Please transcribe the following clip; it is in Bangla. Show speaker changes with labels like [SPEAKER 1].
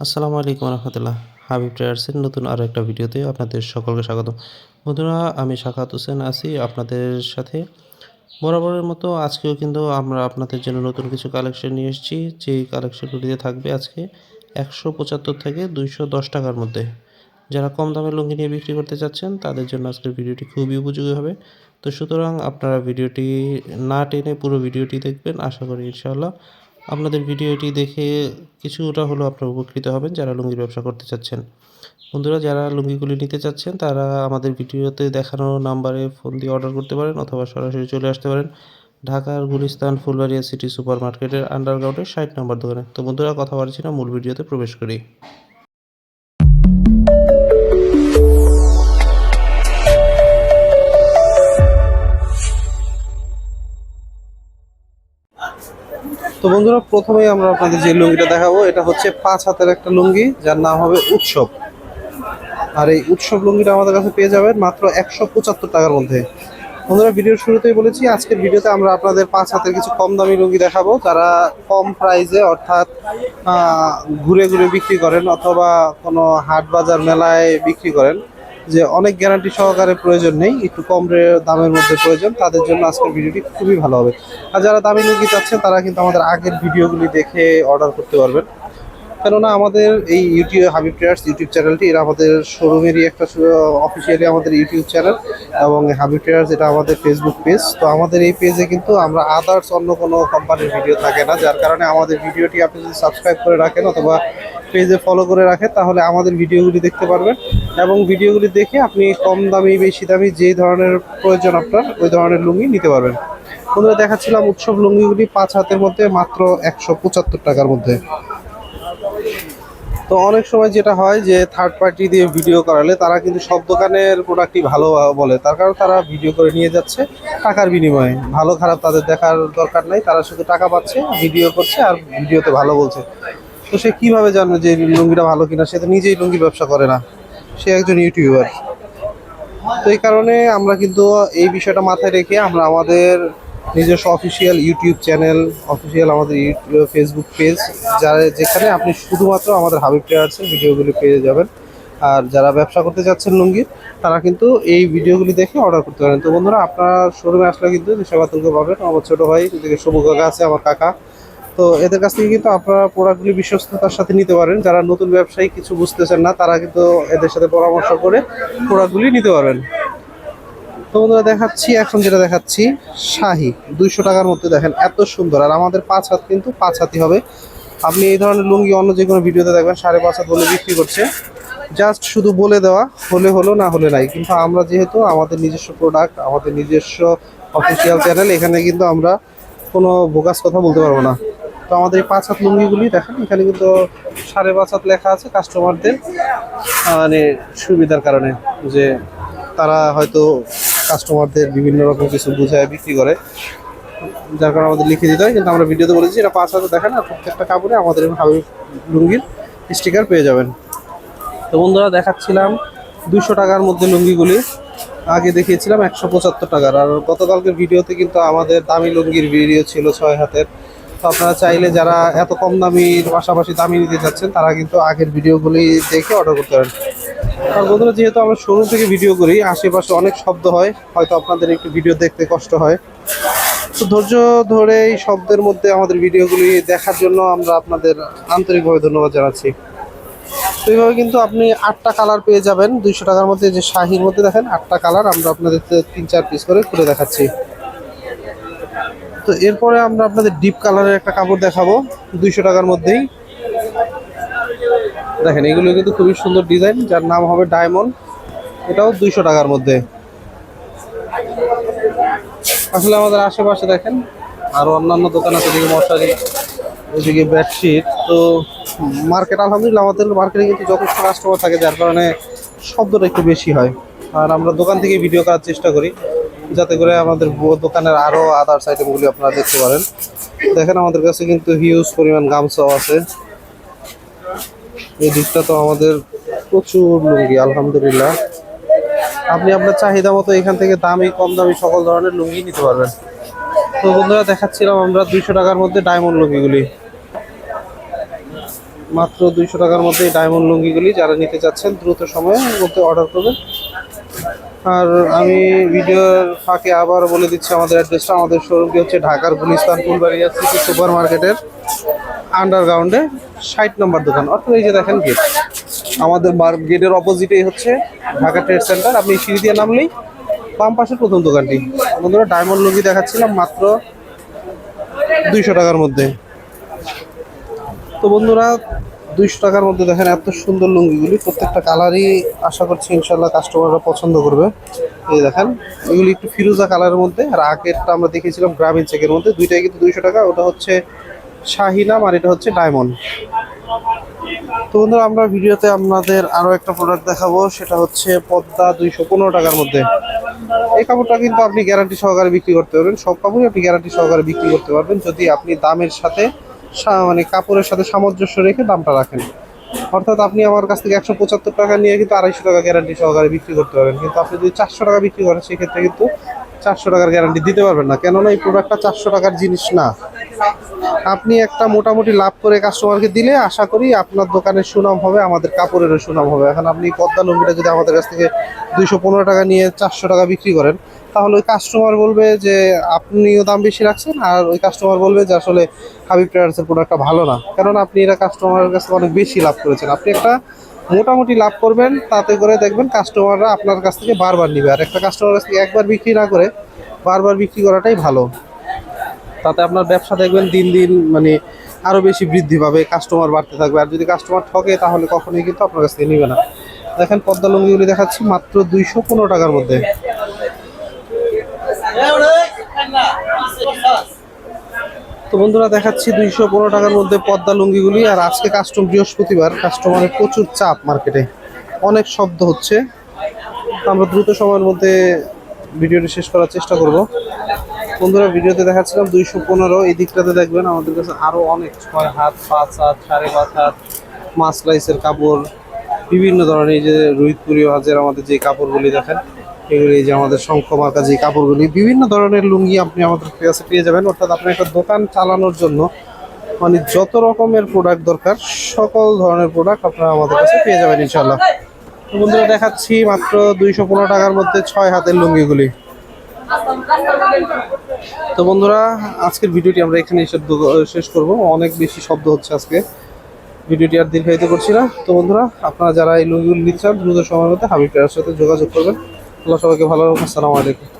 [SPEAKER 1] আসসালামু আলাইকুম রহমতুল্লাহ হাবিব ট্রেডার্সের নতুন আরও একটা ভিডিওতে আপনাদের সকলকে স্বাগত বন্ধুরা, আমি শাখাত হোসেন আছি আপনাদের সাথে। বরাবরের মতো আজকেও কিন্তু আমরা আপনাদের জন্য নতুন কিছু কালেকশন নিয়ে এসেছি। যেই কালেকশনগুলিতে থাকবে আজকে একশো পঁচাত্তর থেকে দুইশো দশ টাকার মধ্যে। যারা কম দামে লুঙ্গি নিয়ে বিক্রি করতে চাচ্ছেন, তাদের জন্য আজকের ভিডিওটি খুবই উপযোগী হবে। তো সুতরাং আপনারা ভিডিওটি না টেনে পুরো ভিডিওটি দেখবেন। আশা করি ইনশাআল্লাহ আপনাদের ভিডিওটি দেখে কিছুটা হলো আপনারা উপকৃত হবেন যারা লুঙ্গির ব্যবসা করতে চাচ্ছেন। বন্ধুরা, যারা লুঙ্গিগুলি নিতে চাচ্ছেন, তারা আমাদের ভিডিওতে দেখানো নাম্বারে ফোন দিয়ে অর্ডার করতে পারেন অথবা সরাসরি চলে আসতে পারেন। ঢাকার গুলিস্তান ফুলবাড়িয়া সিটি সুপার মার্কেটের আন্ডারগ্রাউন্ডের ষাট নম্বর দোকানে। তো বন্ধুরা, কথা বলছি না, মূল ভিডিওতে প্রবেশ করি। তো বন্ধুরা, প্রথমেই আমরা আপনাদের যে লুঙ্গিটা দেখাবো, এটা হচ্ছে পাঁচ হাতের একটা লুঙ্গি, যার নাম হবে উৎসব। আর এই উৎসব লুঙ্গিটা আমাদের কাছে পেয়ে যাবেন মাত্র একশো পঁচাত্তর টাকার মধ্যে। বন্ধুরা, ভিডিওর শুরুতেই বলেছি, আজকের ভিডিওতে আমরা আপনাদের পাঁচ হাতের কিছু কম দামি লুঙ্গি দেখাবো, যারা কম প্রাইসে অর্থাৎ ঘুরে ঘুরে বিক্রি করেন অথবা কোনো হাট বাজার মেলায় বিক্রি করেন। যে অনেক গ্যারান্টি সহকারে প্রয়োজন নেই, একটু কম দামের মধ্যে প্রয়োজন, তাদের জন্য আজকের ভিডিওটি খুবই ভালো হবে। আর যারা দামি লুঙ্গি চাচ্ছেন, তারা কিন্তু আমাদের আগের ভিডিওগুলি দেখে অর্ডার করতে পারবেন। কেননা আমাদের এই ইউটিউব হাবিব ট্রেডার্স ইউটিউব চ্যানেলটি এটা আমাদের শোরুমেরই একটা অফিসিয়ালি আমাদের ইউটিউব চ্যানেল এবং হাবিব ট্রেডার্স এটা আমাদের ফেসবুক পেজ তো আমাদের এই পেজে কিন্তু আমরা আদার্স অন্য কোনো কোম্পানির ভিডিও থাকে না, যার কারণে আমাদের ভিডিওটি আপনি যদি সাবস্ক্রাইব করে রাখেন অথবা পেজে ফলো করে রাখেন, তাহলে আমাদের ভিডিওগুলি দেখতে পারবেন এবং ভিডিওগুলি দেখে আপনি কম দামি, বেশি দামি যে ধরনের প্রয়োজন আপনার, ওই ধরনের লুঙ্গি নিতে পারবেন। বন্ধুরা, দেখাচ্ছিলাম উৎসব লুঙ্গিগুলি পাঁচ হাতের মধ্যে, মাত্র একশো পঁচাত্তর টাকার মধ্যে। তো অনেক সময় যেটা হয় যে থার্ড পার্টি দিয়ে ভিডিও করালে তারা কিন্তু সব দোকানের প্রোডাক্টই ভালো বলে। তার কারণ তারা ভিডিও করে নিয়ে যাচ্ছে টাকার বিনিময়ে। ভালো খারাপ তাদের দেখার দরকার নাই, তারা শুধু টাকা পাচ্ছে ভিডিও করছে আর ভিডিওতে ভালো বলছে। তো সে কীভাবে জানবে যে লুঙ্গিটা ভালো কিনা? সে তো নিজেই লুঙ্গি ব্যবসা করে না। সে একজন ইউটিউবার তো এই কারণে আমরা কিন্তু এই বিষয়টা মাথায় রেখে আমরা আমাদের নিজস্ব অফিসিয়াল ইউটিউব চ্যানেল অফিসিয়াল আমাদের ইউটিউব ফেসবুক পেজ যারা যেখানে আপনি শুধুমাত্র আমাদের হাবিব ট্রেডার্সের ভিডিওগুলি পেয়ে যাবেন। আর যারা ব্যবসা করতে যাচ্ছেন লুঙ্গির, তারা কিন্তু এই ভিডিওগুলি দেখে অর্ডার করতে পারেন। তো বন্ধুরা, আপনার শোরুমে আসলে কিন্তু সেবাতুলকে পাবেন। আমার ছোটো ভাই, এদিকে সবু কাকা আছে, আমার কাকা। তো এদের কাছ থেকে কিন্তু আপনারা প্রোডাক্টগুলি বিশ্বস্ততার সাথে নিতে পারেন। যারা নতুন ব্যবসায়ী, কিছু বুঝতেছেন না, তারা কিন্তু এদের সাথে পরামর্শ করে প্রোডাক্টগুলি নিতে পারবেন। তো বন্ধুরা দেখাচ্ছি, এখন যেটা দেখাচ্ছি, শাহি। দুইশো টাকার মধ্যে দেখেন, এত সুন্দর। আর আমাদের পাঁচ হাত কিন্তু পাঁচ হাতই হবে। আপনি এই ধরনের লুঙ্গি অন্য যে কোনো ভিডিওতে দেখবেন, সাড়ে পাঁচ হাত বলে বিক্রি করছে। জাস্ট শুধু বলে দেওয়া, হলে হলো না হলে নাই। কিন্তু আমরা যেহেতু আমাদের নিজস্ব প্রোডাক্ট আমাদের নিজস্ব অফিসিয়াল চ্যানেল এখানে কিন্তু আমরা কোনো বোগাস কথা বলতে পারব না। তো আমাদের এই পাঁচ হাত লুঙ্গিগুলি দেখেন, এখানে কিন্তু সাড়ে পাঁচ হাত লেখা আছে কাস্টমারদের মানে সুবিধার কারণে যে তারা হয়তো কাস্টমারদের বিভিন্ন রকম কিছু বুঝায়, বিক্রি করে। যার কারণে আমাদের লিখে দিতে হয়, কিন্তু আমরা ভিডিওতে বলেছি, এটা পাঁচ হাজার দেখেন আর প্রত্যেকটা কাপড়ে আমাদের হাবি লুঙ্গির স্টিকার পেয়ে যাবেন। তো বন্ধুরা, দেখাচ্ছিলাম দুশো টাকার মধ্যে লুঙ্গিগুলি। আগে দেখিয়েছিলাম একশো পঁচাত্তর টাকার, আর গতকালকের ভিডিওতে কিন্তু আমাদের দামি লুঙ্গির ভিডিও ছিল ছয় হাতের। তো আপনারা চাইলে যারা এত কম দামির, পাশাপাশি দামি নিতে চাচ্ছেন, তারা কিন্তু আগের ভিডিওগুলি দেখে অর্ডার করতে পারেন। বন্ধুরা যেহেতু আমরা শোরুম থেকে ভিডিও করি, আশেপাশে অনেক শব্দ হয়, হয়তো আপনাদের একটু ভিডিও দেখতে কষ্ট হয়। তো ধৈর্য ধরে এই শব্দের মধ্যে আমাদের ভিডিওগুলি দেখার জন্য আমরা আপনাদের আন্তরিকভাবে ধন্যবাদ জানাচ্ছি। তো এইভাবে কিন্তু আপনি আটটা কালার পেয়ে যাবেন। দুইশো টাকার মধ্যে যে শাহির মধ্যে দেখেন, আটটা কালার আমরা আপনাদের তিন চার পিস করে খুলে দেখাচ্ছি। তো এরপরে আমরা আপনাদের ডিপ কালারের একটা কাপড় দেখাবো। দুইশো টাকার মধ্যেই। দেখেন, এগুলো কিন্তু খুবই সুন্দর ডিজাইন, যার নাম হবে ডায়মন্ড। এটাও দুইশো টাকার মধ্যে। আসলে আমাদের আশেপাশে দেখেন, আরও অন্যান্য দোকান আছে এদিকে মশারি ওইদিকে বেডশিট। তো মার্কেট, আলহামদুলিল্লাহ, আমাদের মার্কেটে কিন্তু যথেষ্ট কাস্টমার থাকে, যার কারণে শব্দটা একটু বেশি হয়। আর আমরা দোকান থেকে ভিডিও করার চেষ্টা করি, যাতে করে আমাদের দোকানের আরও আদার্স আইটেমগুলি আপনারা দেখতে পারেন। দেখেন, আমাদের কাছে কিন্তু হিউজ পরিমাণ গামছাও আছে। এই দিকটা তো আমাদের প্রচুর লুঙ্গি, আলহামদুলিল্লাহ। আপনি আপনার চাহিদা মতো এখান থেকে দামি, কম দামি সকল ধরনের লুঙ্গি নিতে পারবেন। তো বন্ধুরা, দেখাচ্ছিলাম আমরা দুইশো টাকার মধ্যে ডায়মন্ড লুঙ্গিগুলি। মাত্র দুইশো টাকার মধ্যে এই ডায়মন্ড লুঙ্গিগুলি যারা নিতে চাচ্ছেন, দ্রুত সময়ের মধ্যে অর্ডার করবেন। আর আমি ভিডিওর ফাঁকে আবার বলে দিচ্ছি আমাদের অ্যাড্রেসটা আমাদের শোরুমটি হচ্ছে ঢাকার গুলিস্তান, ফুলবাড়িয়া সিটি সুপার মার্কেটের আন্ডারগ্রাউন্ডে ষাট নম্বর দোকান। অর্থাৎ এই যে দেখেন গেট আমাদের গেটের অপোজিটেই হচ্ছে ঢাকা ট্রেড সেন্টার আপনি সিঁড়ি দিয়ে নামলেই বাম পাশের প্রথম দোকানটি। বন্ধুরা ডায়মন্ড লুঙ্গি দেখাচ্ছিলাম মাত্র দুইশো টাকার মধ্যে। তো বন্ধুরা, দুইশো টাকার মধ্যে দেখেন এত সুন্দর লুঙ্গিগুলি। প্রত্যেকটা কালারই আশা করছি ইনশাল্লাহ কাস্টমাররা পছন্দ করবে। এই দেখেন, এগুলি একটু ফিরোজা কালারের মধ্যে। আর আগেরটা আমরা দেখেছিলাম গ্রামীণ চেকের মধ্যে। দুইটাই কিন্তু দুইশো টাকা। ওটা হচ্ছে শাহিনাম আর এটা হচ্ছে ডায়মন্ড। তো বন্ধুরা, আমরা ভিডিওতে আপনাদের আরও একটা প্রোডাক্ট দেখাবো, সেটা হচ্ছে পদ্মা দুইশো পনেরো টাকার মধ্যে। এই কাপড়টা কিন্তু আপনি গ্যারান্টি সহকারে বিক্রি করতে পারবেন। সব কাপড়ই আপনি গ্যারান্টি সহকারে বিক্রি করতে পারবেন, যদি আপনি দামের সাথে মানে কাপড়ের সাথে সামঞ্জস্য রেখে দামটা রাখেন। অর্থাৎ আপনি আমার কাছ থেকে একশো পঁচাত্তর টাকা নিয়ে কিন্তু আড়াইশো টাকা গ্যারান্টি সহকারে বিক্রি করতে পারেন কিন্তু আপনি যদি চারশো টাকা বিক্রি করেন, সেক্ষেত্রে কিন্তু চারশো টাকার গ্যারান্টি দিতে পারবেন না। কেননা এই প্রোডাক্টটা চারশো টাকার জিনিস না। আপনি একটা মোটামুটি লাভ করে কাস্টমারকে দিলে আশা করি আপনার দোকানের সুনাম হবে, আমাদের কাপড়েরও সুনাম হবে। এখন আপনি পদ্মা লুঙ্গিটা যদি আমাদের কাছ থেকে দুইশো পনেরো টাকা নিয়ে চারশো টাকা বিক্রি করেন, তাহলে ওই কাস্টমার বলবে যে আপনিও দাম বেশি রাখছেন আর ওই কাস্টমার বলবে যে আসলে হাবিব ট্রেডার্সের প্রোডাক্টটা ভালো না। কারণ আপনি এটা কাস্টমারের কাছে অনেক বেশি লাভ করেছেন। আপনি একটা মোটামুটি লাভ করবেন, তাতে করে দেখবেন কাস্টমাররা আপনার কাছ থেকে বারবার নিবে। আর একটা কাস্টমার কাছ থেকে একবার বিক্রি না করে বারবার বিক্রি করাটাই ভালো। তাতে আপনার ব্যবসা দেখবেন দিন দিন মানে আরও বেশি বৃদ্ধি পাবে কাস্টমার বাড়তে থাকবে। আর যদি কাস্টমার ঠকে, তাহলে কখনোই কিন্তু আপনার কাছ থেকে নেবে না। দেখেন পদ্মা লুঙ্গিগুলি দেখাচ্ছি মাত্র দুইশো পনেরো টাকার মধ্যে। তো বন্ধুরা, দেখাচ্ছি দুইশো পনেরো টাকার মধ্যে পদ্মা লুঙ্গিগুলি। আর আজকে কাস্টম বৃহস্পতিবার কাস্টমারের প্রচুর চাপ মার্কেটে অনেক শব্দ হচ্ছে। আমরা দ্রুত সময়ের মধ্যে ভিডিওটি শেষ করার চেষ্টা করব। বন্ধুরা, ভিডিওতে দেখাচ্ছিলাম দুইশো পনেরো। এই দিকটাতে দেখবেন আমাদের কাছে আরও অনেক ছয় হাত, পাঁচ হাত, সাড়ে পাঁচ হাত, মাছ লাইসের কাপড়, বিভিন্ন ধরনের যে রোহিতপুরি হাজের আমাদের যে কাপড়গুলি দেখেন, এগুলি যে আমাদের শঙ্খ মার্কা যে কাপড়গুলি, বিভিন্ন ধরনের লুঙ্গি আপনি আমাদের কাছে পেয়ে যাবেন। অর্থাৎ আপনি একটা দোকান চালানোর জন্য মানে যত রকমের প্রোডাক্ট দরকার, সকল ধরনের প্রোডাক্ট আপনারা আমাদের কাছে পেয়ে যাবেন ইনশাল্লাহ বন্ধুরা, দেখাচ্ছি মাত্র দুইশো পনেরো টাকার মধ্যে ছয় হাতের লুঙ্গিগুলি। তো বন্ধুরা, আজকের ভিডিওটি আমরা এখানে শব্দ শেষ করব। অনেক বেশি শব্দ হচ্ছে আজকে। ভিডিওটি আর দীর্ঘায়িত করছি না। তো বন্ধুরা, আপনারা যারা এই লুঙ্গিগুলি নিচ্ছেন দ্রুত সময়ের মধ্যে হাবিব সাথে যোগাযোগ করবেন। আল্লাহ সবাইকে ভালো রাখুন। আসসালামু আলাইকুম।